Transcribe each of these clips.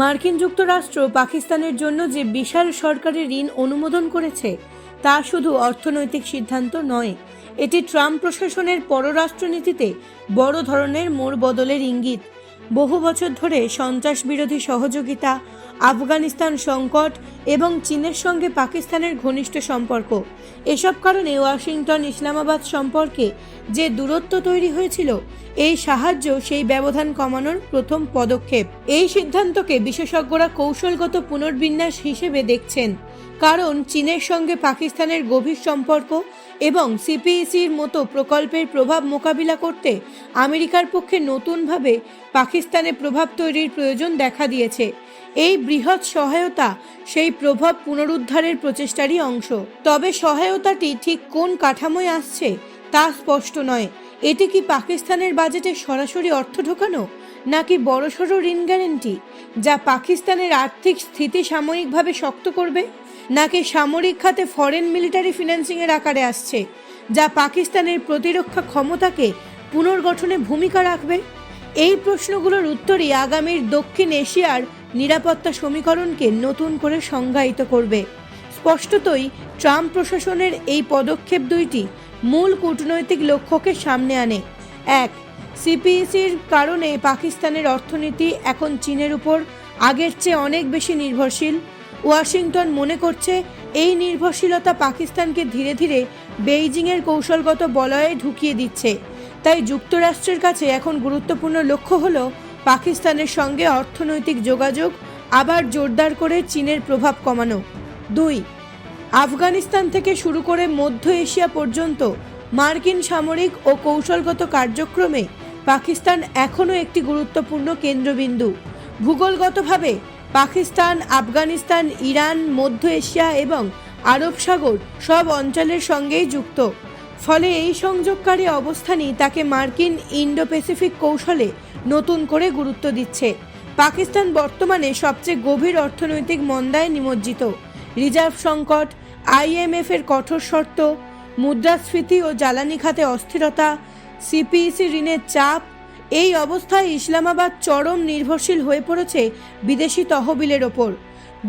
মার্কিন যুক্তরাষ্ট্র পাকিস্তানের জন্য যে বিশাল সরকারি ঋণ অনুমোদন করেছে, তা শুধু অর্থনৈতিক সিদ্ধান্ত নয়, এটি ট্রাম্প প্রশাসনের পররাষ্ট্রনীতিতে বড় ধরনের মোড় বদলের ইঙ্গিত। বহু বছর ধরে সন্ত্রাস বিরোধী সহযোগিতা, আফগানিস্তান সংকট এবং চীনের সঙ্গে পাকিস্তানের ঘনিষ্ঠ সম্পর্ক। এসব কারণে ওয়াশিংটন ইসলামাবাদ সম্পর্কে যে দূরত্ব তৈরি হয়েছিল, এই সাহায্য সেই ব্যবধান কমানোর প্রথম পদক্ষেপ। এই সিদ্ধান্তকে বিশেষজ্ঞরা কৌশলগত পুনর্বিন্যাস হিসেবে দেখছেন, কারণ চীনের সঙ্গে পাকিস্তানের গভীর সম্পর্ক এবং সিপিইসির মতো প্রকল্পের প্রভাব মোকাবিলা করতে আমেরিকার পক্ষে নতুনভাবে পাকিস্তানে প্রভাব তৈরির প্রয়োজন দেখা দিয়েছে। এই বৃহৎ সহায়তা সেই প্রভাব পুনরুদ্ধারের প্রচেষ্টারই অংশ। তবে সহায়তাটি ঠিক কোন কাঠামোয় আসছে তা স্পষ্ট নয়। এটি কি পাকিস্তানের বাজেটে সরাসরি অর্থ ঢোকানো, নাকি বড়সড় ঋণ গ্যারেন্টি, যা পাকিস্তানের আর্থিক স্থিতি সাময়িকভাবে শক্ত করবে, নাকি সামরিক খাতে ফরেন মিলিটারি ফিন্যান্সিংয়ের আকারে আসছে, যা পাকিস্তানের প্রতিরক্ষা ক্ষমতাকে পুনর্গঠনে ভূমিকা রাখবে? এই প্রশ্নগুলোর উত্তরই আগামীর দক্ষিণ এশিয়ার নিরাপত্তা সমীকরণকে নতুন করে সংজ্ঞায়িত করবে। স্পষ্টতই, ট্রাম্প প্রশাসনের এই পদক্ষেপ দুইটি মূল কূটনৈতিক লক্ষ্যকে সামনে আনে। এক সিপিইসির কারণে পাকিস্তানের অর্থনীতি এখন চীনের উপর আগের চেয়ে অনেক বেশি নির্ভরশীল। ওয়াশিংটন মনে করছে, এই নির্ভরশীলতা পাকিস্তানকে ধীরে ধীরে বেইজিংয়ের কৌশলগত বলয়ে ঢুকিয়ে দিচ্ছে। তাই যুক্তরাষ্ট্রের কাছে এখন গুরুত্বপূর্ণ লক্ষ্য হল পাকিস্তানের সঙ্গে অর্থনৈতিক যোগাযোগ আবার জোরদার করে চীনের প্রভাব কমানো। দুই, আফগানিস্তান থেকে শুরু করে মধ্য এশিয়া পর্যন্ত মার্কিন সামরিক ও কৌশলগত কার্যক্রমে পাকিস্তান এখনও একটি গুরুত্বপূর্ণ কেন্দ্রবিন্দু। ভূগোলগতভাবে পাকিস্তান, আফগানিস্তান, ইরান, মধ্য এশিয়া এবং আরব সাগর সব অঞ্চলের সঙ্গেই যুক্ত। ফলে এই সংযোগকারী অবস্থানই তাকে মার্কিন ইন্ডো প্যাসিফিক কৌশলে নতুন করে গুরুত্ব দিচ্ছে। পাকিস্তান বর্তমানে সবচেয়ে গভীর অর্থনৈতিক মন্দায় নিমজ্জিত। রিজার্ভ সংকট আইএমএফ এর কঠোর শর্ত, মুদ্রাস্ফীতি ও জ্বালানি খাতে অস্থিরতা সিপিইসি ঋণের চাপ, এই অবস্থায় ইসলামাবাদ চরম নির্ভরশীল হয়ে পড়েছে বিদেশি তহবিলের ওপর।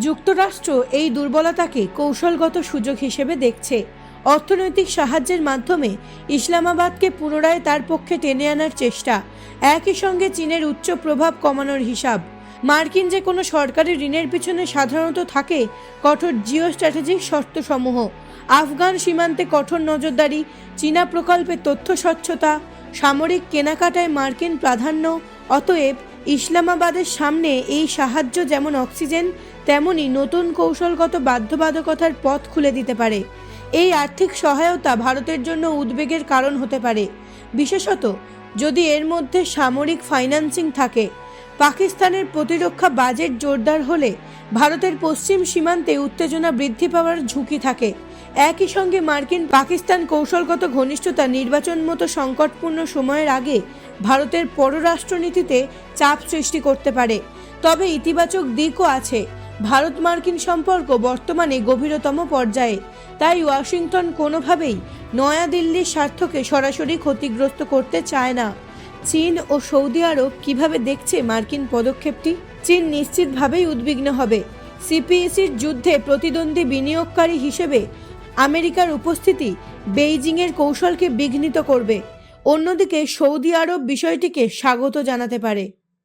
যুক্তরাষ্ট্র এই দুর্বলতাকে কৌশলগত সুযোগ হিসেবে দেখছে। অর্থনৈতিক সাহায্যের মাধ্যমে ইসলামাবাদকে পুনরায় তার পক্ষে টেনে আনার চেষ্টা। একই সঙ্গে চীনের উচ্চ প্রভাব কমানোর হিসাব। মার্কিন যে কোনো সরকারি ঋণের পিছনে সাধারণত থাকে কঠোর জিও স্ট্র্যাটেজিক শর্তসমূহ। আফগান সীমান্তে কঠোর নজরদারি, চীনা প্রকল্পে তথ্য স্বচ্ছতা, সামরিক কেনাকাটায় মার্কিন প্রাধান্য, অতএব ইসলামাবাদের সামনে এই সাহায্য যেমন অক্সিজেন, তেমনি নতুন কৌশলগত বাধ্যবাধকতার পথ খুলে দিতে পারে। এই আর্থিক সহায়তা ভারতের জন্য উদ্বেগের কারণ হতে পারে। বিশেষত যদি এর মধ্যে সামরিক ফাইন্যান্সিং থাকে, পাকিস্তানের প্রতিরক্ষা বাজেট জোরদার হলে ভারতের পশ্চিম সীমান্তে উত্তেজনা বৃদ্ধি পাওয়ার ঝুঁকি থাকে। একই সঙ্গে মার্কিন পাকিস্তান কৌশলগত ঘনিষ্ঠতা নির্বাচন মতো সংকটপূর্ণ সময়ের আগে ভারতের পররাষ্ট্রনীতিতে চাপ সৃষ্টি করতে পারে। তবে ইতিবাচক দিকও আছে। ভারত মার্কিন সম্পর্ক বর্তমানে গভীরতম পর্যায়ে। তাই ওয়াশিংটন কোনোভাবেই নয়াদিল্লির স্বার্থকে সরাসরি ক্ষতিগ্রস্ত করতে চায় না। চীন ও সৌদি আরব কীভাবে দেখছে মার্কিন পদক্ষেপটি? চীন নিশ্চিতভাবেই উদ্বিগ্ন হবে। সিপিএসির যুদ্ধে প্রতিদ্বন্দ্বী বিনিয়োগকারী হিসেবে আমেরিকার উপস্থিতি বেইজিংয়ের কৌশলকে বিঘ্নিত করবে। অন্যদিকে সৌদি আরব বিষয়টিকে স্বাগত জানাতে পারে।